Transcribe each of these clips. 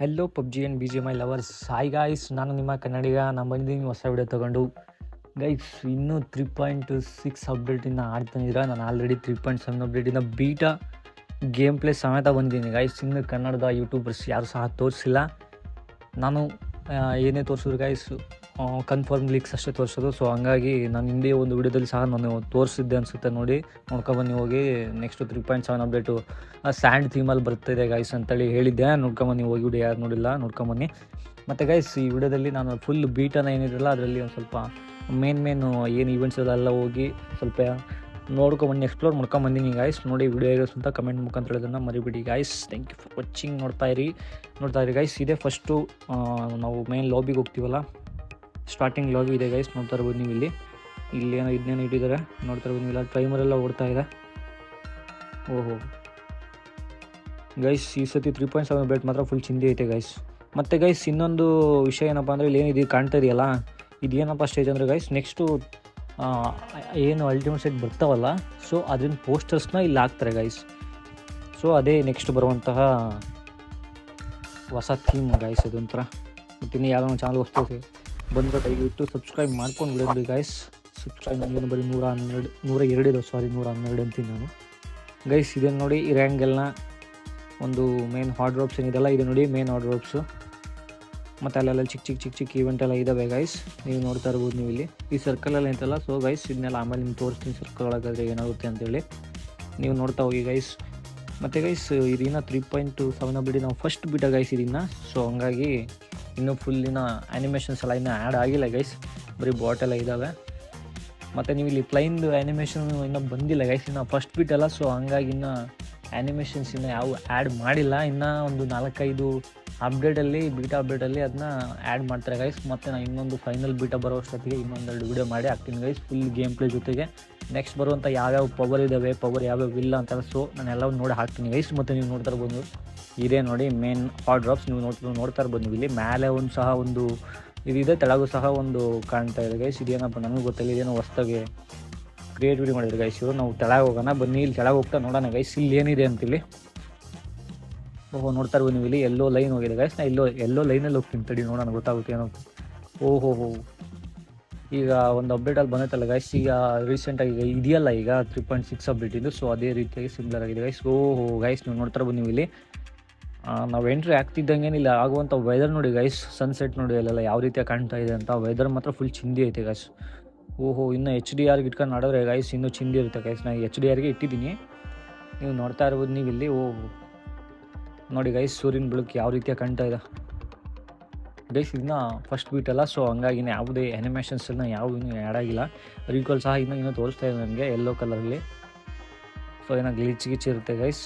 Hello PUBG and B G my lovers hi guys ನಾನು ನಿಮ್ಮ ಕನ್ನಡಿಗ. ನಾನು ಬಂದಿದ್ದೀನಿ ಹೊಸ ವಿಡಿಯೋ ತೊಗೊಂಡು. ಗೈಸ್ ಇನ್ನೂ ತ್ರೀ ಪಾಯಿಂಟ್ ಸಿಕ್ಸ್ ಅಪ್ಡೇಟಿಂದ ಆಡ್ತಾನಿದ್ರ ನಾನು ಆಲ್ರೆಡಿ ತ್ರೀ ಪಾಯಿಂಟ್ ಸೆವೆನ್ ಅಪ್ಡೇಟಿಂದ ಬೀಟಾ ಗೇಮ್ ಪ್ಲೇ ಸಮೇತ ಬಂದಿದ್ದೀನಿ. ಗೈಸ್ ಇನ್ನು ಕನ್ನಡದ ಯೂಟ್ಯೂಬರ್ಸ್ ಯಾರು ಸಹ ತೋರಿಸಿಲ್ಲ. ನಾನು ಏನೇ ತೋರಿಸಿದ್ರು ಗೈಸ್ ಕನ್ಫರ್ಮ್ ಲೀಕ್ಸ್ ಅಷ್ಟೇ ತೋರಿಸೋದು. ಸೊ ಹಂಗಾಗಿ ನಾನು ಹಿಂದೆ ಒಂದು ವಿಡಿಯೋದಲ್ಲಿ ಸಹ ನಾನು ತೋರಿಸಿದ್ದೆ ಅನಿಸುತ್ತೆ ನೋಡಿ. ನೋಡ್ಕೊಂಬನ್ನಿ ಹೋಗಿ. Next three point seven update sand ಥೀಮಲ್ಲಿ ಬರ್ತಿದೆ ಗೈಸ್ ಅಂತೇಳಿ ಹೇಳಿದ್ದೆ. ನೋಡ್ಕೊಂಬನ್ನಿ ಹೋಗಿ ಬಿಡಿ, ಯಾರು ನೋಡಿಲ್ಲ ನೋಡ್ಕೊಂಬನ್ನಿ ಮತ್ತು ಗೈಸ್ ಈ ವಿಡಿಯೋದಲ್ಲಿ ನಾನು ಫುಲ್ ಬೀಟನ ಏನಿರಲ್ಲ, ಅದರಲ್ಲಿ ಒಂದು ಸ್ವಲ್ಪ ಮೇನ್ ಮೇನ್ ಏನು ಈವೆಂಟ್ಸ್ ಎಲ್ಲ ಹೋಗಿ ಸ್ವಲ್ಪ ನೋಡ್ಕೊಂಬನ್ನಿ ಎಕ್ಸ್ಪ್ಲೋರ್ ಮಾಡ್ಕೊಂಬಂದಿನಿ ಗಾಯ್ಸ್ ನೋಡಿ ವಿಡಿಯೋ ಇರೋ ಅಂತ ಕಮೆಂಟ್ ಮುಖಾಂತರ ಹೇಳೋದನ್ನು ಮರಿಬಿಡಿ guys thank you for watching ನೋಡ್ತಾ ಇರಿ. ನೋಡ್ತಾ ಇರಿ ಗೈಸ್ ಇದೇ ಫಸ್ಟು ನಾವು ಮೇನ್ ಲಾಬಿಗೆ ಹೋಗ್ತೀವಲ್ಲ? ಸ್ಟಾರ್ಟಿಂಗ್ ಲಾಗ್ ಇದೆ ಗೈಸ್ ನೋಡ್ತಾ ಇರ್ಬೋದು ನೀವು ಇಲ್ಲಿ. ಇಲ್ಲಿ ಏನೋ ಇದನ್ನೇನು ಇಟ್ಟಿದ್ದಾರೆ. ನೋಡ್ತಾ ಇರ್ಬೋದು ನೀವು ಇಲ್ಲ ಎಲ್ಲ ಓಡ್ತಾ ಇದೆ. ಓಹೋ. ಗೈಸ್ ಈ ಸತಿ ತ್ರೀ ಪಾಯಿಂಟ್ ಸೆವೆನ್ ಬೇಟ್ ಮಾತ್ರ ಫುಲ್ ಚಿಂದಿ ಐತೆ ಗೈಸ್ ಮತ್ತು ಗೈಸ್ ಇನ್ನೊಂದು ವಿಷಯ ಏನಪ್ಪ ಅಂದರೆ ಇಲ್ಲಿ ಏನಿದೆ, ಕಾಣ್ತಾ ಇದೆಯಲ್ಲ? ಇದೇನಪ್ಪ ಸ್ಟೇಜ್ ಅಂದರೆ ಗೈಸ್ ನೆಕ್ಸ್ಟು ಏನು ಅಲ್ಟಿಮೇಟ್ ಸೆಟ್ ಬರ್ತಾವಲ್ಲ ಸೊ ಅದನ್ನ ಪೋಸ್ಟರ್ಸ್ನ ಇಲ್ಲಿ ಹಾಕ್ತಾರೆ ಗೈಸ್ ಸೊ ಅದೇ ನೆಕ್ಸ್ಟ್ ಬರುವಂತಹ ಹೊಸ ಥೀಮ್ ಗೈಸ್ ಅದೊಂಥರ. ಮತ್ತು ಯಾವ ಯಾರೋ ಚಾನಲ್ ಹೊಸ್ತು ಬಂದರೆ ದಯವಿಟ್ಟು ಸಬ್ಸ್ಕ್ರೈಬ್ ಮಾಡ್ಕೊಂಡು ಬಿಡೋದು ಗೈಸ್ ಸಬ್ಸ್ಕ್ರೈಬ್ ನನಗೇನು ಬರೀ ನೂರ ಹನ್ನೆರಡು, ನೂರ ಎರಡಿದೆ ಸಾರಿ ನೂರ ಹನ್ನೆರಡು ಅಂತೀನಿ ನಾನು. ಗೈಸ್ ಇದೇನು ನೋಡಿ ಈ ಒಂದು ಮೇನ್ ಹಾರ್ಡ್ ಡ್ರಾಪ್ಸ್ ಏನಿದೆಲ್ಲ? ಇದು ನೋಡಿ ಮೇನ್ ಹಾರ್ಡ್ ಮತ್ತು ಅಲ್ಲೆಲ್ಲ ಚಿಕ್ಕ ಚಿಕ್ಕ ಚಿಕ್ಕ ಚಿಕ್ಕ ಈವೆಂಟ್ ಎಲ್ಲ ಇದಾವೆ ಗೈಸ್ ನೀವು ನೋಡ್ತಾ ಇರ್ಬೋದು ನೀವು ಇಲ್ಲಿ. ಈ ಸರ್ಕಲಲ್ಲಿ ಐತಲ್ಲ ಸೊ ಗೈಸ್ ಇದನ್ನೆಲ್ಲ ಆಮೇಲೆ ನಿಮ್ಗೆ ತೋರಿಸ್ತೀನಿ ಸರ್ಕಲ್ ಒಳಗಾದರೆ ಏನಾಗುತ್ತೆ ಅಂತೇಳಿ. ನೀವು ನೋಡ್ತಾ ಹೋಗಿ ಗೈಸ್ ಮತ್ತು ಗೈಸ್ ಇದನ್ನ ತ್ರೀ ಪಾಯಿಂಟ್ ಸೆವೆನ್ ಬಿಡಿ ನಾವು ಫಸ್ಟ್ ಬಿಟ್ಟ ಗೈಸ್ ಇದನ್ನ ಸೊ ಹಂಗಾಗಿ ಇನ್ನೂ ಫುಲ್ಲಿನ ಆ್ಯನಿಮೇಷನ್ಸ್ ಎಲ್ಲ ಇನ್ನೂ ಆ್ಯಡ್ ಆಗಿಲ್ಲ ಗೈಸ್ ಬರೀ ಬಾಟೆಲ್ಲ ಇದ್ದಾವೆ ಮತ್ತು ನೀವು ಇಲ್ಲಿ ಪ್ಲೈನ್ದು ಆ್ಯನಿಮೇಷನ್ ಇನ್ನೂ ಬಂದಿಲ್ಲ ಗೈಸ್ ಇನ್ನು ಫಸ್ಟ್ ಬಿಟ್ಟಲ್ಲ ಸೊ ಹಂಗಾಗಿ ಇನ್ನು ಆ್ಯನಿಮೇಷನ್ಸ್ ಇನ್ನು ಯಾವ ಆ್ಯಡ್ ಮಾಡಿಲ್ಲ. ಇನ್ನೂ ಒಂದು ನಾಲ್ಕೈದು ಅಪ್ಡೇಟಲ್ಲಿ ಬೀಟಾ ಅಪ್ಡೇಟಲ್ಲಿ ಅದನ್ನ ಆ್ಯಡ್ ಮಾಡ್ತಾರೆ ಗೈಸ್ ಮತ್ತು ನಾನು ಇನ್ನೊಂದು ಫೈನಲ್ ಬೀಟಾ ಬರೋ ಅಷ್ಟೊತ್ತಿಗೆ ಇನ್ನೊಂದೆರಡು ವಿಡಿಯೋ ಮಾಡಿ ಹಾಕ್ತೀನಿ ಗೈಸ್ ಫುಲ್ ಗೇಮ್ ಪ್ಲೇ ಜೊತೆಗೆ. ನೆಕ್ಸ್ಟ್ ಬರುವಂಥ ಯಾವ್ಯಾವ ಪವರ್ ಇದ್ದಾವೆ ಪವರ್ ಯಾವ್ಯಾವ ಇಲ್ಲ ಅಂತ ಸೊ ನಾನು ಎಲ್ಲವೂ ನೋಡಿ ಹಾಕ್ತೀನಿ ಗೈಸ್ ಮತ್ತು ನೀವು ನೋಡ್ತಾರೆ ಇರ್ಬೋದು. ಇದೇ ನೋಡಿ ಮೇನ್ ಹಾಟ್ ಡ್ರಾಪ್ಸ್ ನೀವು ನೋಡ್ ನೋಡ್ತಾ ಇರ್ಬೋದು, ನೀವು ಇಲ್ಲಿ ಮೇಲೆ ಒಂದು ಸಹ ಒಂದು ಇದಿದೆ ತೆಳಗೂ ಸಹ ಒಂದು ಕಾಣ್ತಾ ಇದೆ ಗೈಸ್ ಇದೇನಪ್ಪ ನನಗೂ ಗೊತ್ತಿಲ್ಲ, ಇದೇನೋ ಕ್ರಿಯೇಟ್ ಕ್ರಿಯೇಟಿವಿಟಿ ಮಾಡಿದ್ರು ಗೈಸ್ ಇವರು ನಾವು ತೆಳಗೆ ಹೋಗೋಣ, ಬನ್ನಿ, ಇಲ್ಲಿ ತೆಳಗೆ ಹೋಗ್ತಾ ನೋಡೋಣ ಗೈಸ್ ಇಲ್ಲಿ ಏನಿದೆ ಅಂತಿಲ್ಲಿ ಓಹೋ, ನೋಡ್ತಾ ಇರ್ಬೋದು ನೀವು ಇಲ್ಲಿ, ಎಲ್ಲೋ ಲೈನ್ ಹೋಗಿದೆ ಗೈಸ್ ನಾ ಎಲ್ಲೋ ಎಲ್ಲೋ ಲೈನಲ್ಲಿ ಹೋಗ್ತೀನಿ ತಡಿ, ನೋಡೋಣ ಗೊತ್ತಾಗುತ್ತೆ ಏನೋ ಓಹೋ ಈಗ ಒಂದು ಅಪ್ಡೇಟಲ್ಲಿ ಬಂದೈತಲ್ಲ ಗೈಸ್ ಈಗ ರೀಸೆಂಟಾಗಿ ಈಗ ಇದೆಯಲ್ಲ ಈಗ ತ್ರೀ ಪಾಯಿಂಟ್ ಸಿಕ್ಸ್ ಅಪ್ಡೇಟ್ ಇದು ಸೊ ಅದೇ ರೀತಿಯಾಗಿ ಸಿಮಿಲರ್ ಆಗಿದೆ ಗೈಸ್ ಓಹೋ ಗೈಸ್ ನೀವು ನೋಡ್ತಾ ಇರ್ಬೋದು ನೀವು ಇಲ್ಲಿ. ನಾವು ಎಂಟ್ರಿ ಆಗ್ತಿದ್ದಂಗೆ ಆಗುವಂಥ ವೆದರ್ ನೋಡಿ ಗೈಸ್ ಸನ್ಸೆಟ್ ನೋಡಿ ಅಲ್ಲೆಲ್ಲ ಯಾವ ರೀತಿಯಾಗಿ ಕಾಣ್ತಾ ಇದೆ ಅಂತ ವೆದರ್ ಮಾತ್ರ ಫುಲ್ ಚಿಂದಿ ಐತೆ ಗೈಸ್ ಓಹೋ, ಇನ್ನು ಎಚ್ ಡಿ ಆರ್ಗೆ ಇಟ್ಕೊಂಡು ಆಡಿದ್ರೆ ಗೈಸ್ ಇನ್ನೂ ಚಿಂದಿ ಇರುತ್ತೆ ಗೈಸ್ ನಾನು ಎಚ್ ಡಿ ಆರ್ಗೆ ಇಟ್ಟಿದ್ದೀನಿ. ನೀವು ನೋಡ್ತಾ ಇರ್ಬೋದು, ನೀವು ಇಲ್ಲಿ ಓ ನೋಡಿ ಗೈಸ್ ಸೂರ್ಯನ ಬೆಳಕು ಯಾವ ರೀತಿಯ ಕಾಣ್ತಾ ಇದೆ. ಗೈಸ್ ಇದನ್ನ ಫಸ್ಟ್ ಬೀಟ್ ಅಲ್ಲ ಸೊ ಹಂಗಾಗಿ ಯಾವುದೇ ಆ್ಯನಿಮೇಷನ್ಸ್ ಎಲ್ಲ ಯಾವ ಇನ್ನೂ ಆ್ಯಡ್ ಆಗಿಲ್ಲ. ರೀಕಾಲ್ ಸಹ ಇನ್ನೂ ಇನ್ನೂ ತೋರಿಸ್ತಾ ಇದೆ ನನಗೆ ಯೆಲ್ಲೋ ಕಲರಲ್ಲಿ ಸೊ ಏನೋ ಗ್ಲಿಚ್ ಗಿಚ್ ಇರುತ್ತೆ ಗೈಸ್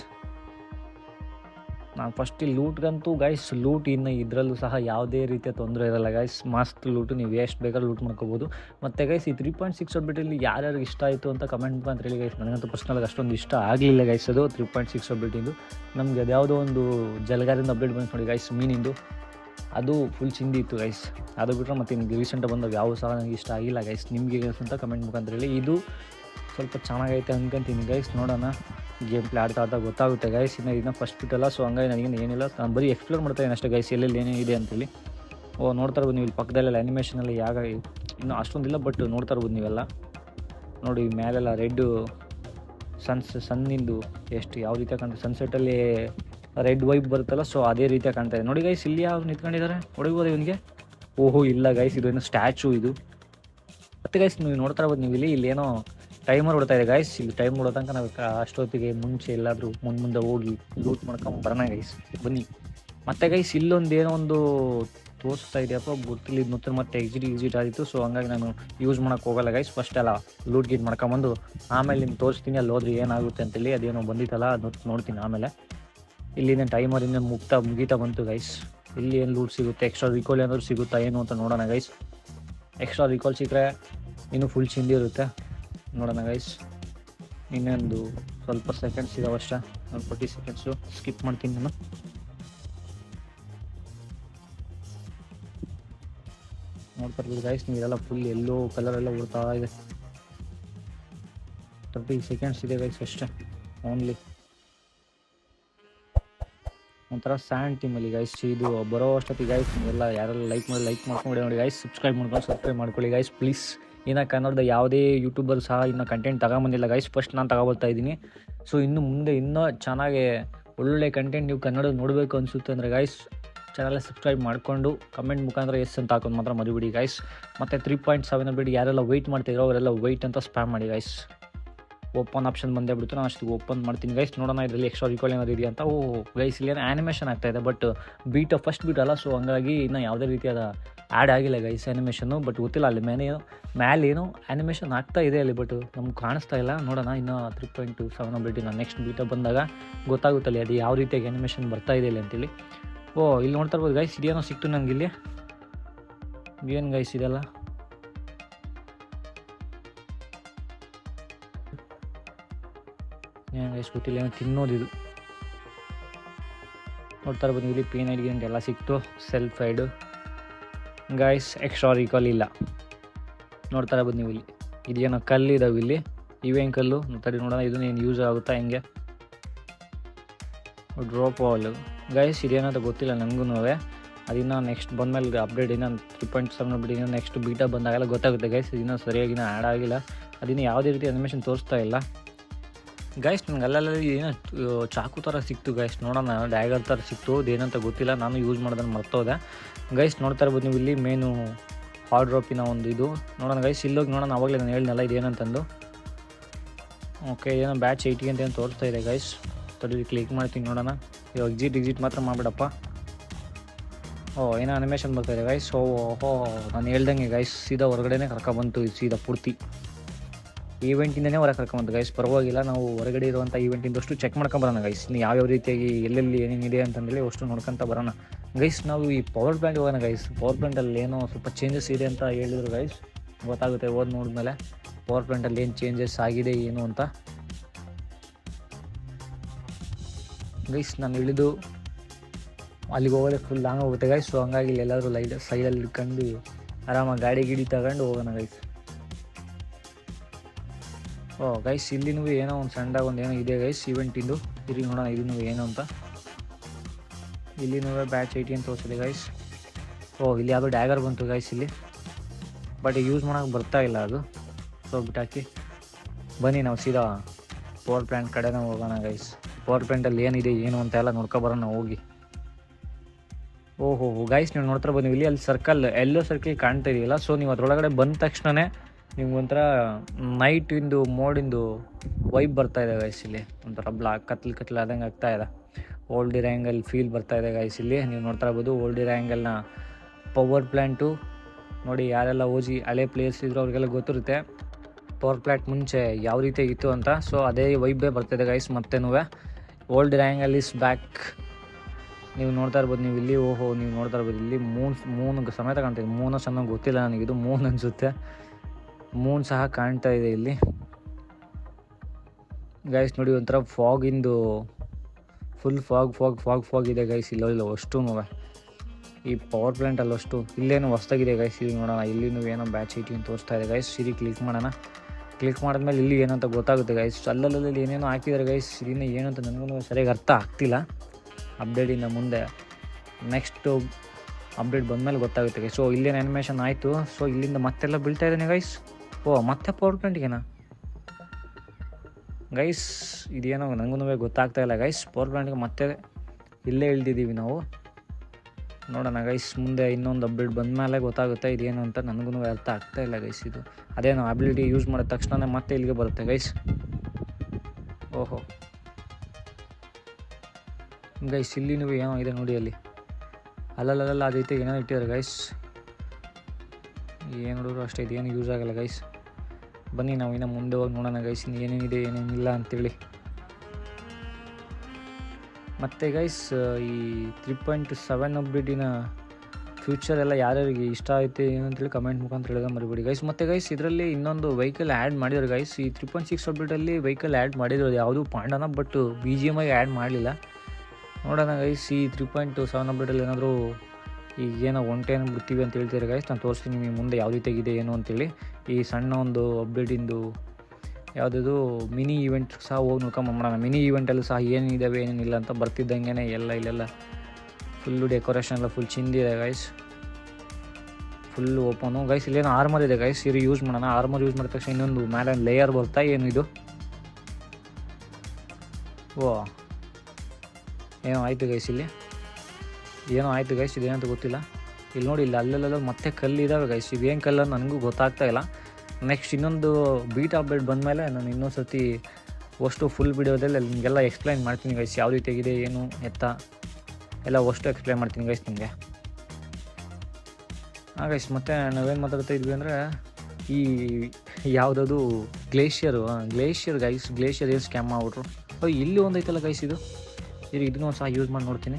ನಾನು ಫಸ್ಟ್ ಲೂಟ್ಗಂತೂ ಗೈಸ್ ಲೂಟ್ ಇನ್ನು ಇದರಲ್ಲೂ ಸಹ ಯಾವುದೇ ರೀತಿಯ ತೊಂದರೆ ಇರಲ್ಲ ಗೈಸ್ ಮಸ್ತ್ ಲೂಟು ನೀವು ಎಷ್ಟು ಬೇಕಾದ್ರೂ ಲೂಟ್ ಮಾಡ್ಕೋಬೋದು. ಮತ್ತು ಗೈಸ್ ಈ ತ್ರೀ ಪಾಯಿಂಟ್ ಸಿಕ್ಸ್ ಇಲ್ಲಿ ಯಾರ್ಯಾರಿಗೆ ಇಷ್ಟ ಆಯಿತು ಅಂತ ಕಮೆಂಟ್ ಮುಖಾಂತರ ಹೇಳಿ ಗೈಸ್ ನನಗಂತೂ ಪರ್ಸ್ನಲಾಗಿ ಅಷ್ಟೊಂದು ಇಷ್ಟ ಆಗಲಿಲ್ಲ ಗೈಸ್ ಅದು ತ್ರೀ ಪಾಯಿಂಟ್ ಸಿಕ್ಸ್ ಒಬ್ಬಿಟ್ಟಿದ್ದು ನಮಗೆ ಅದ್ಯಾವುದೋ ಒಂದು ಜಲಗಾರಿಂದ ಅಪ್ಡೇಟ್ ಬಂತು ನೋಡಿ ಗೈಸ್ ಮೀನಿಂದು. ಅದು ಫುಲ್ ಚಿಂದಿ ಇತ್ತು ಗೈಸ್ ಅದು ಬಿಟ್ಟರೆ ಮತ್ತು ನಿಮಗೆ ರೀಸೆಂಟ್ ಬಂದಾಗ ಯಾವ ಸಹ ನನಗೆ ಇಷ್ಟ ಆಗಿಲ್ಲ ಗೈಸ್ ನಿಮಗೆ ಅಂತ ಕಮೆಂಟ್ ಮುಖಾಂತರ ಹೇಳಿ. ಇದು ಸ್ವಲ್ಪ ಚೆನ್ನಾಗೈತೆ ಅನ್ಕೊಂತೀನಿ ಗೈಸ್ ನೋಡೋಣ. ಗೇಮ್ ಪ್ಲೇ ಆಡ್ತಾ ಆಡ್ತಾ ಗೊತ್ತಾಗುತ್ತೆ ಗೈಸ್ ಇನ್ನು ಇದನ್ನ ಫಸ್ಟ್ ಬಿಟ್ಟಲ್ಲ ಸೊ ಹಂಗಾಗಿ ನನಗೆ ಏನಿಲ್ಲ. ನಾನು ಬರೀ ಎಕ್ಸ್ಪ್ಲೋರ್ ಮಾಡ್ತಾ ಇದ್ದೀನಿ ಅಷ್ಟೇ ಗೈಸ್ ಎಲ್ಲೆಲ್ಲಿ ಇದೆ ಅಂತೇಳಿ. ಓ, ನೋಡ್ತಾ ಇರ್ಬೋದು ನೀವು ಇಲ್ಲಿ ಪಕ್ಕದಲ್ಲೆಲ್ಲ ಆ್ಯನಿಮೇಷನಲ್ಲಿ ಯಾಗ ಇನ್ನೂ ಅಷ್ಟೊಂದಿಲ್ಲ ಬಟ್ ನೋಡ್ತಾ ಇರ್ಬೋದು ನೀವೆಲ್ಲ. ನೋಡಿ, ಮೇಲೆಲ್ಲ ರೆಡ್ಡು ಸನ್ಸ್ ಸನ್ನಿಂದು ಎಷ್ಟು ಯಾವ ರೀತಿಯಾಗಿ ಕಾಣ್ತದೆ. ಸನ್ಸೆಟ್ಟಲ್ಲಿ ರೆಡ್ ವೈಬ್ ಬರುತ್ತಲ್ಲ ಸೊ ಅದೇ ರೀತಿಯಾಗಿ ಕಾಣ್ತಾ ಇದೆ. ನೋಡಿ ಗೈಸ್ ಇಲ್ಲಿ ಯಾರು ನಿಂತ್ಕೊಂಡಿದ್ದಾರೆ? ಹೊಡಿಬೋದು ಇವನಿಗೆ? ಓಹೋ, ಇಲ್ಲ ಗೈಸ್ ಇದು ಏನೋ ಸ್ಟ್ಯಾಚು ಇದು. ಮತ್ತೆ ಗೈಸ್ ನೀವು ನೋಡ್ತಾ ಇರ್ಬೋದು ನೀವು ಇಲ್ಲಿ ಇಲ್ಲೇನೋ ಟೈಮರ್ ಹೊಡ್ತಾ ಇದೆ ಗೈಸ್ ಇಲ್ಲಿ ಟೈಮ್ ಹೊಡೋ ತನಕ ನಾವು ಅಷ್ಟೊತ್ತಿಗೆ ಮುಂಚೆ ಎಲ್ಲಾದರೂ ಮುಂದೆ ಮುಂದೆ ಹೋಗಿ ಲೂಟ್ ಮಾಡ್ಕೊಂಡು ಬರೋಣ ಗೈಸ್ ಬನ್ನಿ. ಮತ್ತೆ ಗೈಸ್ ಇಲ್ಲೊಂದು ಏನೋ ಒಂದು ತೋರಿಸ್ತಾ ಇದೆಯಪ್ಪ ಗೊತ್ತಿಲ್ಲ ಇದು ಮತ್ತೆ ಮತ್ತೆ ಎಕ್ಸಿಟ್ ಎಕ್ಸಿಟ್ ಆದಿತ್ತು ಸೊ ಹಂಗಾಗಿ ನಾನು ಯೂಸ್ ಮಾಡೋಕೆ ಹೋಗಲ್ಲ ಗೈಸ್ ಫಸ್ಟ್ ಎಲ್ಲ ಲೂಟ್ ಗೀಟ್ ಮಾಡ್ಕೊಂಬಂದು, ಆಮೇಲೆ ನಿಮ್ಗೆ ತೋರಿಸ್ತೀನಿ, ಅಲ್ಲಿ ಹೋದ್ರೆ ಏನಾಗುತ್ತೆ ಅಂತೇಳಿ. ಅದೇನೋ ಬಂದಿತ್ತಲ್ಲ ಅದು ನೋಡ್ತೀನಿ ಆಮೇಲೆ. ಇಲ್ಲಿನ ಟೈಮರ್ ಇಂದ ಮುಗ್ತಾ ಮುಗೀತಾ ಬಂತು ಗೈಸ್ ಇಲ್ಲಿ ಏನು ಲೂಟ್ ಸಿಗುತ್ತೆ ಎಕ್ಸ್ಟ್ರಾ ರಿಕಾಲ್ ಏನಾದ್ರು ಸಿಗುತ್ತಾ, ಏನು ಅಂತ ನೋಡೋಣ ಗೈಸ್ ಎಕ್ಸ್ಟ್ರಾ ರಿಕಾಲ್ ಸಿಕ್ಕರೆ ಇನ್ನೂ ಫುಲ್ ಚಿಂದಿ ಇರುತ್ತೆ. ನೋಡೋಣ ಗೈಸ್ ಇನ್ನೊಂದು ಸ್ವಲ್ಪ ಸೆಕೆಂಡ್ಸ್ ಇದಾವೆ ಅಷ್ಟೇ. ಒಂದು ಫೋರ್ಟಿ ಸೆಕೆಂಡ್ಸು ಸ್ಕಿಪ್ ಮಾಡ್ತೀನಿ ನಾನು. ನೋಡ್ತಾ ಗೈಸ್ ನೀವೆಲ್ಲ ಫುಲ್ ಎಲ್ಲೋ ಕಲರ್ ಎಲ್ಲ ಉಡ್ತಾ ಇದೆ. ತರ್ಟಿ ಸೆಕೆಂಡ್ಸ್ ಇದೆ ಗೈಸ್ ಅಷ್ಟೇ ಓನ್ಲಿ ಒಂಥರ ಸ್ಯಾಂಡ್ ಟೀಮಲ್ಲಿ ಗೈಸ್ ಇದು ಬರೋ ಅಷ್ಟೊತ್ತಿಗೆ ಗೈಸ್ ಎಲ್ಲ ಯಾರೆಲ್ಲ ಲೈಕ್ ಮಾಡಿ ಲೈಕ್ ಮಾಡ್ಕೊಂಡು ನೋಡಿ ಗೈಸ್ ಸಬ್ಸ್ಕ್ರೈಬ್ ಮಾಡ್ಕೊಂಡು ಸಬ್ಸ್ಕ್ರೈಬ್ ಮಾಡ್ಕೊಳ್ಳಿ ಗೈಸ್ ಪ್ಲೀಸ್ ಇನ್ನು ಕನ್ನಡದ ಯಾವುದೇ ಯೂಟ್ಯೂಬರ್ ಸಹ ಇನ್ನು ಕಂಟೆಂಟ್ ತಗೊಂಬಂದಿಲ್ಲ. ಗೈಸ್ ಫಸ್ಟ್ ನಾನು ತಗೊಬರ್ತಾ ಇದ್ದೀನಿ. ಸೊ ಇನ್ನು ಮುಂದೆ ಇನ್ನೂ ಚೆನ್ನಾಗಿ ಒಳ್ಳೊಳ್ಳೆ ಕಂಟೆಂಟ್ ನೀವು ಕನ್ನಡ ನೋಡಬೇಕು ಅನಿಸುತ್ತೆ ಅಂದರೆ ಗೈಸ್ ಚಾನಲ್ ಸಬ್ಸ್ಕ್ರೈಬ್ ಮಾಡಿಕೊಂಡು ಕಮೆಂಟ್ ಮುಖಾಂತರ ಎಸ್ ಅಂತ ಹಾಕೋದು ಮಾತ್ರ ಮದುಬಿಡಿ ಗೈಸ್ ಮತ್ತು ತ್ರೀ ಪಾಯಿಂಟ್ ಸೆವೆನ್ ಬಿಡಿ ಯಾರೆಲ್ಲ ವೆಯ್ಟ್ ಮಾಡ್ತಿರೋ ಅವರೆಲ್ಲ ವೆಯ್ಟ್ ಅಂತ ಸ್ಪ್ಯಾಮ್ ಮಾಡಿ ಗೈಸ್ ಓಪನ್ ಆಪ್ಷನ್ ಬಂದೇ ಬಿಡ್ತು. ನಾನು ಅಷ್ಟು ಓಪನ್ ಮಾಡ್ತೀನಿ. ಗೈಸ್ ನೋಡೋಣ ಇದರಲ್ಲಿ ಎಕ್ಸ್ಟ್ರಾ ರಿಕಾಲ್ ಏನಾದ್ರು ಇದೆಯಾ ಅಂತ. ಓ ಗೈಸ್ ಇಲ್ಲಿ ಆ್ಯನಿಮೇಷನ್ ಇದೆ ಬಟ್ ಬೀಟ್ ಫಸ್ಟ್ ಬೀಟ್ ಅಲ್ಲ ಸೊ ಹಂಗಾಗಿ ಇನ್ನೂ ಯಾವುದೇ ರೀತಿಯಾದ ಆ್ಯಡ್ ಆಗಿಲ್ಲ ಗೈಸ್ ಆ್ಯನಿಮೇಷನು ಬಟ್ ಗೊತ್ತಿಲ್ಲ ಅಲ್ಲಿ ಮೇಲೆ ಮ್ಯಾಲೇನು ಆ್ಯನಿಮೇಷನ್ ಆಗ್ತಾ ಇದೆ ಅಲ್ಲಿ ಬಟ್ ನಮ್ಗೆ ಕಾಣಿಸ್ತಾ ಇಲ್ಲ. ನೋಡೋಣ ಇನ್ನೂ ತ್ರೀ ಪಾಯಿಂಟ್ ಟು ಸೆವೆನ್ ಬಿಟ್ಟು ನಾನು ನೆಕ್ಸ್ಟ್ ಬೀಟ ಬಂದಾಗ ಗೊತ್ತಾಗುತ್ತಲ್ಲಿ ಅದು ಯಾವ ರೀತಿಯಾಗಿ ಆ್ಯನಿಮೇಷನ್ ಬರ್ತಾ ಇದೆ ಇಲ್ಲಿ ಅಂತೇಳಿ. ಓ ಇಲ್ಲಿ ನೋಡ್ತಾ ಇರ್ಬೋದು ಗೈಸ್ ಇದೇನೋ ಸಿಕ್ತು ನನಗೆ ಇಲ್ಲಿ. ಏನು ಗೈಸ್ ಇದೆಲ್ಲ? ಏನು ಗೈಸ್ ಗೊತ್ತಿಲ್ಲ, ಏನೋ ತಿನ್ನೋದು ಇದು. ನೋಡ್ತಾ ಇರ್ಬೋದು ಇಲ್ಲಿ ಪೇನ್ ಐಡ್ಗೆ ಎಲ್ಲ ಸಿಕ್ತು self aid guys extra recall ಇಲ್ಲ. ನೋಡ್ತಾ ಇರ್ಬೋದು ನೀವು ಇಲ್ಲಿ. ಇದೇನೋ ಕಲ್ಲು ಇದಾವೆ ಇಲ್ಲಿ. ಇವೇನು ಕಲ್ಲು? ತಡಿ ನೋಡೋಣ, ಇದು ಏನು ಯೂಸ್ ಆಗುತ್ತಾ ಹೆಂಗೆ? ಡ್ರಾಪ್ ಆಲ್ ಗೈಸ್ ಇದೇನಂತ ಗೊತ್ತಿಲ್ಲ ನನಗೂ ಅದಿನ್ನ ನೆಕ್ಸ್ಟ್ ಬಂದಮೇಲೆ ಅಪ್ಡೇಟ್ ಇನ್ನೊಂದು ತ್ರೀ ಪಾಯಿಂಟ್ ಸೆವೆನ್ ಅಪ್ಡೇಟ್ ಇನ್ನೊಂದು ನೆಕ್ಸ್ಟ್ ಬೀಟಾ ಬಂದಾಗೆಲ್ಲ ಗೊತ್ತಾಗುತ್ತೆ ಗೈಸ್ ಇನ್ನೂ ಸರಿಯಾಗಿ ಆ್ಯಡ್ ಆಗಿಲ್ಲ. ಅದಿನ್ನು ಯಾವುದೇ ರೀತಿ ಅನಿಮೇಷನ್ ತೋರಿಸ್ತಾ ಇಲ್ಲ. ಗೈಸ್ ನನಗೆ ಅಲ್ಲಲ್ಲಿ ಏನೋ ಚಾಕು ಥರ ಸಿಕ್ತು ಗೈಸ್ ನೋಡೋಣ ಡ್ಯಾಗರ್ ಥರ ಸಿಕ್ತು. ಅದೇನಂತ ಗೊತ್ತಿಲ್ಲ. ನಾನು ಯೂಸ್ ಮಾಡೋದನ್ನು ಮರ್ತೋದೆ. ಗೈಸ್ ನೋಡ್ತಾ ಇರ್ಬೋದು ನೀವು ಇಲ್ಲಿ ಮೇನು ಹಾರ್ಡ್ ಡ್ರಾಪಿನ ಒಂದು ಇದು. ನೋಡೋಣ ಗೈಸ್ ಇಲ್ಲೋಗಿ ನೋಡೋಣ. ಅವಾಗಲೇ ನಾನು ಹೇಳಿದ್ನಲ್ಲ ಇದೇನಂತಂದು ಓಕೆ ಏನೋ ಬ್ಯಾಚ್ ಏಯ್ಟಿ ಅಂತ ಏನು ತೋರಿಸ್ತಾ ಇದೆ ಗೈಸ್ ತಡಿ ಕ್ಲಿಕ್ ಮಾಡ್ತೀನಿ, ನೋಡೋಣ. ಇವಾಗ ಎಕ್ಸಿಟ್ ಎಕ್ಸಿಟ್ ಮಾತ್ರ ಮಾಡಬೇಡಪ್ಪ. ಓ, ಏನೋ ಅನಿಮೇಷನ್ ಬರ್ತಾ ಇದೆ ಗೈಸ್ ಓ ಓಹೋ ನಾನು ಹೇಳ್ದಂಗೆ ಗೈಸ್ ಸೀದಾ ಹೊರಗಡೆನೇ ಕರ್ಕೊಬಂತು ಇದು ಸೀದಾ ಪೂರ್ತಿ. ಈವೆಂಟಿಂದನೇ ಹೊರಗೆ ಕರ್ಕೊಂಬಂದು ಗೈಸ್ ಪರವಾಗಿಲ್ಲ, ನಾವು ಹೊರಗಡೆ ಇರುವಂಥ ಈವೆಂಟಿಂದಷ್ಟು ಚೆಕ್ ಮಾಡ್ಕೊಂಬರೋಣ ಗೈಸ್ ಇನ್ನು ಯಾವ್ಯಾವ ರೀತಿಯಾಗಿ ಎಲ್ಲೆಲ್ಲಿ ಏನೇನಿದೆ ಅಂತಂದೇಳಿ ಅಷ್ಟು ನೋಡ್ಕೊಂತ ಬರೋಣ. ಗೈಸ್ ನಾವು ಈ ಪವರ್ ಬ್ಯಾಂಕ್ ಹೋಗೋಣ ಗೈಸ್ ಪವರ್ ಪ್ಲಾಂಟಲ್ಲಿ ಏನೋ ಸ್ವಲ್ಪ ಚೇಂಜಸ್ ಇದೆ ಅಂತ ಹೇಳಿದ್ರು ಗೈಸ್ ಗೊತ್ತಾಗುತ್ತೆ ಓದ್ ನೋಡಿದ್ಮೇಲೆ ಪವರ್ ಪ್ಲಾಂಟಲ್ಲಿ ಏನು ಚೇಂಜಸ್ ಆಗಿದೆ, ಏನು ಅಂತ. ಗೈಸ್ ನಾನು ಇಳಿದು ಅಲ್ಲಿಗೆ ಹೋಗೋದೇ ಫುಲ್ ಲಾಂಗ್ ಹೋಗುತ್ತೆ ಗೈಸ್ ಸೊ ಹಂಗಾಗಿ ಎಲ್ಲಾದರೂ ಲೈಟ್ ಸೈಡಲ್ಲಿ ಕಂಡು ಆರಾಮಾಗಿ ಗಾಡಿ ಗಿಡಿ ತಗೊಂಡು ಹೋಗೋಣ ಗೈಸ್ ಗೈಸ್ ಇಲ್ಲಿನೂ ಏನೋ ಒಂದು ಸಣ್ಣದಾಗ ಒಂದು ಏನೋ ಇದೆ ಗೈಸ್ ಇವೆಂಟಿಂದು ಇರಿ ನೋಡೋಣ ಇದನ್ನು ಏನು ಅಂತ. ಇಲ್ಲಿನೂ ಬ್ಯಾಚ್ ಐಟಿ ಅಂತ ತೋರಿಸಿದೆ ಗೈಸ್ ಓ, ಇಲ್ಲಿ ಯಾವುದೋ ಡ್ಯಾಗರ್ ಬಂತು ಗೈಸ್ ಇಲ್ಲಿ. ಬಟ್ ಯೂಸ್ ಮಾಡೋಕೆ ಬರ್ತಾ ಇಲ್ಲ ಅದು. ಸೊ ಬಿಟ್ಟಾಕಿ. ಬನ್ನಿ ನಾವು ಸೀದಾ ಪವರ್ ಪ್ಲ್ಯಾಂಟ್ ಕಡೆನೇ ಹೋಗೋಣ ಗೈಸ್ ಪವರ್ ಪ್ಲ್ಯಾಂಟಲ್ಲಿ ಏನಿದೆ, ಏನು ಅಂತ ಎಲ್ಲ ನೋಡ್ಕೊಬರೋಣ ಹೋಗಿ. ಓಹೋ ಗೈಸ್ ನೀವು ನೋಡ್ತಾ ಬನ್ನಿ, ಇಲ್ಲಿ ಅಲ್ಲಿ ಸರ್ಕಲ್ ಎಲ್ಲೋ ಸರ್ಕಲ್ ಕಾಣ್ತಾ ಇದೆಯಲ್ಲ ಸೊ ನೀವು ಅದರೊಳಗಡೆ ಬಂದ ತಕ್ಷಣವೇ ನಿಮ್ಗೆ ಒಂಥರ ನೈಟಿಂದು, ಮೋಡಿಂದು ವೈಬ್ ಬರ್ತಾ ಇದೆ ಗೈಸ್ ಇಲ್ಲಿ. ಒಂಥರ ಬ್ಲಾಕ್ ಕತ್ಲು ಕತ್ಲು ಆದಂಗೆ ಆಗ್ತಾ ಇದೆ. ಓಲ್ಡ್ ಇರಾಂಗಲ್ ಫೀಲ್ ಬರ್ತಾ ಇದೆ ಗೈಸ್ ಇಲ್ಲಿ. ನೀವು ನೋಡ್ತಾ ಇರ್ಬೋದು ಓಲ್ಡ್ ಇರಾಂಗಲ್ನ ಪವರ್ ಪ್ಲ್ಯಾಂಟು ನೋಡಿ, ಯಾರೆಲ್ಲ ಓಜಿ ಹಳೆ ಪ್ಲೇಯರ್ಸ್ ಇದ್ರು ಅವ್ರಿಗೆಲ್ಲ ಗೊತ್ತಿರುತ್ತೆ. ಪವರ್ ಪ್ಲ್ಯಾಂಟ್ ಮುಂಚೆ ಯಾವ ರೀತಿ ಇತ್ತು ಅಂತ. ಸೊ ಅದೇ ವೈಬೇ ಬರ್ತಾಯಿದೆ ಗೈಸ್ ಮತ್ತೇನು ಓಲ್ಡ್ ರ್ಯಾಂಗಲ್ ಇಸ್ ಬ್ಯಾಕ್ ನೀವು ನೋಡ್ತಾ ಇರ್ಬೋದು, ನೀವು ಇಲ್ಲಿ, ಓಹೋ, ನೀವು ನೋಡ್ತಾ ಇರ್ಬೋದು, ಇಲ್ಲಿ ಮೂನ್ ಮೂನ್ ಸಮೇತ ಕಾಣ್ತಾ ಇದೆ. ಮೂನ ಚೆನ್ನಾಗಿ ಗೊತ್ತಿಲ್ಲ ನನಗಿದು ಮೂನ್ ಅನಿಸುತ್ತೆ. ಮೂನ್ ಸಹ ಕಾಣ್ತಾ ಇದೆ ಇಲ್ಲಿ. ಗೈಸ್ ನೋಡಿ ಒಂಥರ ಫಾಗಿಂದು full fog fog fog fog ಇದೆ ಗೈಸ್ ಇಲ್ಲ ಅಷ್ಟು ಈ ಪವರ್ ಪ್ಲಾಂಟ್ ಅಷ್ಟು ಇಲ್ಲೇನು ಹೊಸ್ದಾಗಿದೆ ಗೈಸ್ ಇಲ್ಲಿ ನೋಡೋಣ. ಇಲ್ಲಿನೂ ಏನೋ ಬ್ಯಾಚ್ ಐಟಿ ತೋರಿಸ್ತಾ ಇದೆ ಗೈಸ್ ಸಿರಿ ಕ್ಲಿಕ್ ಮಾಡೋಣ. ಕ್ಲಿಕ್ ಮಾಡಿದ್ಮೇಲೆ ಇಲ್ಲಿ ಏನಂತ ಗೊತ್ತಾಗುತ್ತೆ ಗೈಸ್ ಅಲ್ಲಲ್ಲಿ ಏನೇನೋ ಹಾಕಿದ್ದಾರೆ ಗೈಸ್ ಏನು ಅಂತ ನನಗೂ ಸರಿಯಾಗಿ ಅರ್ಥ ಆಗ್ತಿಲ್ಲ. ಅಪ್ಡೇಟಿಂದ ಮುಂದೆ ನೆಕ್ಸ್ಟು ಅಪ್ಡೇಟ್ ಬಂದಮೇಲೆ ಗೊತ್ತಾಗುತ್ತೆ ಗೈಸ್ ಸೊ ಇಲ್ಲೇನು ಅನಿಮೇಷನ್ ಆಯಿತು. ಸೊ ಇಲ್ಲಿಂದ ಮತ್ತೆಲ್ಲ ಬೀಳ್ತಾ ಇದ್ದಾನೆ ಗೈಸ್ ಓ, ಮತ್ತೆ ಪವರ್ ಪ್ಲಾಂಟ್ಗೆನಾ ಗೈಸ್ ಇದೇನೋ ನನಗೂ ಗೊತ್ತಾಗ್ತಾ ಇಲ್ಲ. ಗೈಸ್ ಪವರ್ ಪ್ಲಾಂಟ್ಗೆ ಮತ್ತೆ ಇಲ್ಲೇ ಇಳ್ದಿದ್ದೀವಿ ನಾವು. ನೋಡೋಣ ಗೈಸ್ ಮುಂದೆ ಇನ್ನೊಂದು ಅಪ್ಡೇಟ್ ಬಂದಮೇಲೆ ಗೊತ್ತಾಗುತ್ತೆ ಇದೇನು ಅಂತ. ನನಗೂ ಅರ್ಥ ಆಗ್ತಾ ಇಲ್ಲ ಗೈಸ್ ಇದು. ಅದೇನೋ ಅಬಿಲಿಟಿ ಯೂಸ್ ಮಾಡಿದ ತಕ್ಷಣ ಮತ್ತೆ ಇಲ್ಲಿಗೆ ಬರುತ್ತೆ ಗೈಸ್ ಓಹೋ. ಗೈಸ್ ಇಲ್ಲಿ ನೀವು ಏನೋ ಇದೆ ನೋಡಿ ಅಲ್ಲಿ. ಅಲ್ಲಲ್ಲ ಅದೇ ರೀತಿ ಏನೋ ಇಟ್ಟಿದ್ದಾರೆ ಗೈಸ್ ಏನು ನೋಡಿದ್ರು ಅಷ್ಟೇ, ಇದೇನು ಯೂಸ್ ಆಗಲ್ಲ ಗೈಸ್ ಬನ್ನಿ, ನಾವು ಇನ್ನೂ ಮುಂದೆ ಹೋಗಿ ನೋಡೋಣ ಗೈಸ್ ಏನೇನಿದೆ, ಏನೇನಿಲ್ಲ ಅಂತೇಳಿ. ಮತ್ತು ಗೈಸ್ ಈ ತ್ರೀ ಪಾಯಿಂಟ್ ಸೆವೆನ್ ಅಪ್ಡೇಟಿನ ಫ್ಯೂಚರ್ ಎಲ್ಲ ಯಾರ್ಯಾರಿಗೆ ಇಷ್ಟ ಆಯ್ತು, ಏನು ಅಂತೇಳಿ ಕಮೆಂಟ್ ಮುಖಾಂತರ ಹೇಳೋದು ಮರಿಬೇಡಿ ಗೈಸ್ ಮತ್ತು ಗೈಸ್ ಇದರಲ್ಲಿ ಇನ್ನೊಂದು ವೆಹಿಕಲ್ ಆ್ಯಡ್ ಮಾಡಿದ್ರು ಗೈಸ್ ಈ ತ್ರೀ ಪಾಯಿಂಟ್ ಸಿಕ್ಸ್ ಅಪ್ಡೇಟಲ್ಲಿ ವೆಹಿಕಲ್ ಆ್ಯಡ್ ಮಾಡಿದ್ರು ಅದು ಯಾವುದು ಪಾಂಡನ but B G M I add ಮಾಡಲಿಲ್ಲ. ನೋಡೋಣ ಗೈಸ್ ಈ ತ್ರೀ ಪಾಯಿಂಟ್ ಸೆವೆನ್ ಅಪ್ಡೇಟಲ್ಲಿ ಏನಾದರೂ ಈಗ ಏನೋ ಟೈನ್ ಬಿಡ್ತೀವಿ ಅಂತ ಹೇಳ್ತೀರಿ ಗಾಯ್ಸ್ ನಾನು ತೋರಿಸ್ತೀನಿ ನಿಮಗೆ ಮುಂದೆ ಯಾವ ರೀತಿಯಾಗಿದೆ ಏನು ಅಂತೇಳಿ. ಈ ಸಣ್ಣ ಒಂದು ಅಪ್ಡೇಟಿಂದು ಯಾವುದದು ಮಿನಿ ಈವೆಂಟ್ ಸಹ ಹೋಗಿ ನೋಡ್ಕೊಂಬರೋಣ ಮಿನಿ ಈವೆಂಟಲ್ಲೂ ಸಹ ಏನಿದ್ದಾವೆ ಏನೇನಿಲ್ಲ ಅಂತ ಬರ್ತಿದ್ದಂಗೆ ಎಲ್ಲ ಇಲ್ಲೆಲ್ಲ ಫುಲ್ಲು ಡೆಕೋರೇಷನ್ ಎಲ್ಲ ಫುಲ್ ಚಿಂದಿದೆ ಗೈಸ್ ಫುಲ್ ಓಪನು ಗೈಸ್ ಇಲ್ಲೇನು ಆರ್ಮರ್ ಇದೆ ಗೈಸ್ ಇದು ಯೂಸ್ ಮಾಡೋಣ. ಆರ್ಮರ್ ಯೂಸ್ ಮಾಡಿದ ತಕ್ಷಣ ಇನ್ನೊಂದು ಮೇಲೆ ಲೇಯರ್ ಬರ್ತಾ ಏನು ಇದು? ಓ. ಏನೋ ಆಯಿತು ಗೈಸ್ ಇಲ್ಲಿ. ಏನೋ ಆಯಿತು ಗೈಸ್ ಇದೇನಂತ ಗೊತ್ತಿಲ್ಲ. ಇಲ್ಲಿ ನೋಡಿ, ಇಲ್ಲಿ ಅಲ್ಲೆಲ್ಲ ಮತ್ತೆ ಕಲ್ಲು ಇದ್ದಾವೆ ಗೈಸ್ ಇದೇನು ಕಲ್ಲು ನನಗೂ ಗೊತ್ತಾಗ್ತಾ ಇಲ್ಲ. ನೆಕ್ಸ್ಟ್ ಇನ್ನೊಂದು ಬೀಟ್ ಅಪ್ಡೇಟ್ ಬಂದಮೇಲೆ ನಾನು ಇನ್ನೊಂದು ಸರ್ತಿ ಅಷ್ಟು ಫುಲ್ ವಿಡಿಯೋದಲ್ಲಿ ನಿಮಗೆಲ್ಲ ಎಕ್ಸ್ಪ್ಲೈನ್ ಮಾಡ್ತೀನಿ ಗೈಸ್ ಯಾವ ರೀತಿಯಾಗಿದೆ ಏನು ಎತ್ತ. ಎಲ್ಲ ಅಷ್ಟು ಎಕ್ಸ್ಪ್ಲೈನ್ ಮಾಡ್ತೀನಿ ಗೈಸ್ ನಿಮಗೆ. ಹಾಂ ಗೈಸ್ ಮತ್ತು ನಾವೇನು ಮಾತಾಡ್ತಾ ಇದ್ವಿ ಅಂದರೆ, ಈ ಯಾವುದಾದ್ರು ಗ್ಲೇಷಿಯರು ಗ್ಲೇಷಿಯರ್ ಗೈಸ್ ಗ್ಲೇಷಿಯರ್ ಏನು ಸ್ಕ್ಯಾಮ್ ಮಾಡ್ಬಿಟ್ರು ಇಲ್ಲಿ ಒಂದೈತಲ್ಲ ಗೈಸ್ ಇದು. ಇದು ಇದನ್ನೂ ಸಹ ಯೂಸ್ ಮಾಡಿ ನೋಡ್ತೀನಿ.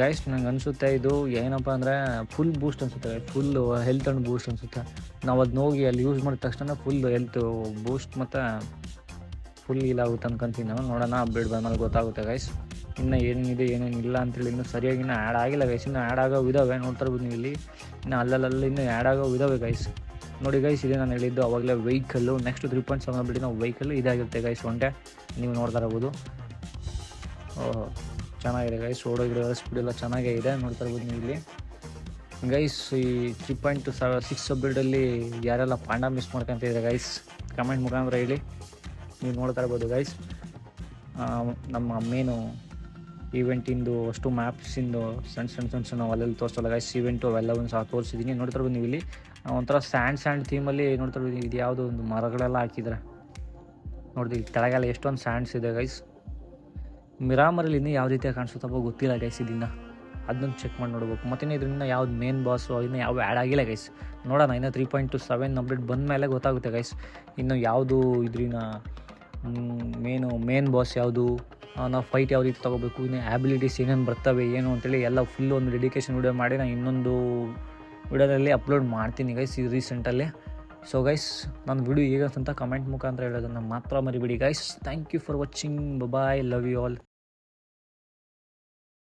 ಗೈಸ್ ನಂಗೆ ಅನಿಸುತ್ತೆ ಇದು ಏನಪ್ಪ ಅಂದರೆ ಫುಲ್ ಬೂಸ್ಟ್ ಅನಿಸುತ್ತೆ. ಫುಲ್ ಹೆಲ್ತ್ ಆ್ಯಂಡ್ ಬೂಸ್ಟ್ ಅನಿಸುತ್ತೆ. ನಾವು ಅದನ್ನ ಹೋಗಿ ಅಲ್ಲಿ ಯೂಸ್ ಮಾಡಿದ ತಕ್ಷಣ ಫುಲ್ ಹೆಲ್ತ್ ಬೂಸ್ಟ್ ಮತ್ತು ಫುಲ್ ಇದಾಗುತ್ತೆ ಅನ್ಕೊಂತೀನಿ. ನಾವು ನೋಡೋಣ ಅಪ್ಡೇಟ್ ಬಂದ್ಮೇಲೆ ಗೊತ್ತಾಗುತ್ತೆ ಗೈಸ್ ಇನ್ನು ಏನೇನಿದೆ ಏನೇನಿಲ್ಲ ಅಂತೇಳಿ ಇನ್ನೂ ಸರಿಯಾಗಿ ಇನ್ನೂ ಆ್ಯಡ್ ಆಗಿಲ್ಲ ಗೈಸ್ ಇನ್ನು ಆ್ಯಡ್ ಆಗೋ ಇದಾವೆ ನೋಡ್ತಾ ಇರ್ಬೋದು ನೀವು ಇಲ್ಲಿ. ಇನ್ನು ಅಲ್ಲಲ್ಲಿ ಇನ್ನೂ ಆ್ಯಡ್ ಆಗೋ ಇದಾವೆ ಗೈಸ್ ನೋಡಿ ಗೈಸ್ ಇದೆ ನಾನು ಹೇಳಿದ್ದು, ಅವಾಗಲೇ vehicle next three point seven ಬಿಟ್ಟು ನಾವು ವೆಹಿಕಲ್ಲು ಇದಾಗಿರುತ್ತೆ ಗೈಸ್ ಒಂಟೆ. ನೀವು ನೋಡ್ತಾ ಇರ್ಬೋದು. ಓಹೋ. ಚೆನ್ನಾಗಿದೆ ಗೈಸ್ ಓಡೋಗಿರೋ ಸ್ಪೀಡ್ ಎಲ್ಲ ಚೆನ್ನಾಗೇ ಇದೆ. ನೋಡ್ತಾ ಇರ್ಬೋದು ನೀವು ಇಲ್ಲಿ. ಗೈಸ್ ಈ ತ್ರೀ ಪಾಯಿಂಟ್ ಸಿಕ್ಸ್ ಸಬ್ಬಿಲ್ಡಲ್ಲಿ ಯಾರೆಲ್ಲ ಪಾಂಡ ಮಿಸ್ ಮಾಡ್ಕೊಂತಿದ್ದಾರೆ ಗೈಸ್ ಕಮೆಂಟ್ ಮುಖಾಂತರ ಹೇಳಿ. ನೀವು ನೋಡ್ತಾ ಇರ್ಬೋದು ಗೈಸ್ ನಮ್ಮ ಮೇನು ಈವೆಂಟಿಂದು ಅಷ್ಟು ಮ್ಯಾಪ್ಸಿಂದು ಸಣ್ಣ ಸಣ್ಣ ಸಣ್ಣ ಸಣ್ಣ ಅಲ್ಲೆಲ್ಲಿ ತೋರಿಸಲ್ಲ ಗೈಸ್ ಈವೆಂಟು ಅವೆಲ್ಲವನ್ನು ಸಹ ತೋರಿಸಿದ್ದೀನಿ ನೋಡ್ತಾ ಇರ್ಬೋದು ನೀವು ಇಲ್ಲಿ. ಒಂಥರ ಸ್ಯಾಂಡ್ ಸ್ಯಾಂಡ್ ಥೀಮಲ್ಲಿ ನೋಡ್ತಾ ಇರ್ಬೋದು ಇದು ಯಾವುದೋ ಒಂದು ಮರಗಳೆಲ್ಲ ಹಾಕಿದ್ರೆ ನೋಡಿದ್ವಿ ಕೆಳಗೆಲ್ಲ ಎಷ್ಟೊಂದು ಸ್ಯಾಂಡ್ಸ್ ಇದೆ ಗೈಸ್ ಮಿರಾಮರಲ್ಲಿ ಇನ್ನೂ ಯಾವ ರೀತಿಯಾಗಿ ಕಾಣಿಸುತ್ತಪ್ಪ ಗೊತ್ತಿಲ್ಲ ಗೈಸ್ ಇದನ್ನು ಅದನ್ನ ಚೆಕ್ ಮಾಡಿ ನೋಡ್ಬೇಕು. ಮತ್ತು ಇದರಿಂದ ಯಾವ್ದು ಮೇನ್ ಬಾಸು ಇನ್ನು ಯಾವ ಆ್ಯಡ್ ಆಗಿಲ್ಲ ಗೈಸ್ ನೋಡೋಣ, ಇನ್ನು three point two seven update ಬಂದ ಮೇಲೆ ಗೊತ್ತಾಗುತ್ತೆ ಗೈಸ್ ಇನ್ನು ಯಾವುದು ಇದ್ರಿನ ಮೇನು ಮೇನ್ ಬಾಸ್ ಯಾವುದು ನಾವು ಫೈಟ್ ಯಾವ ರೀತಿ ತೊಗೋಬೇಕು, ಇನ್ನು ಆ್ಯಬಿಲಿಟೀಸ್ ಏನೇನು ಬರ್ತವೆ, ಏನು ಅಂತೇಳಿ ಎಲ್ಲ ಫುಲ್ ಒಂದು ಡೆಡಿಕೇಶನ್ ವಿಡಿಯೋ ಮಾಡಿ ನಾನು ಇನ್ನೊಂದು ವಿಡಿಯೋದಲ್ಲಿ ಅಪ್ಲೋಡ್ ಮಾಡ್ತೀನಿ ಗೈಸ್ ಈ ರೀಸೆಂಟಲ್ಲಿ ಸೊ ಗೈಸ್ ನಾನು ವಿಡಿಯೋ ಅಂತ ಕಮೆಂಟ್ ಮುಖಾಂತರ ಹೇಳೋದನ್ನು ಮಾತ್ರ ಮರಿಬಿಡಿ guys thank you for watching bye love you all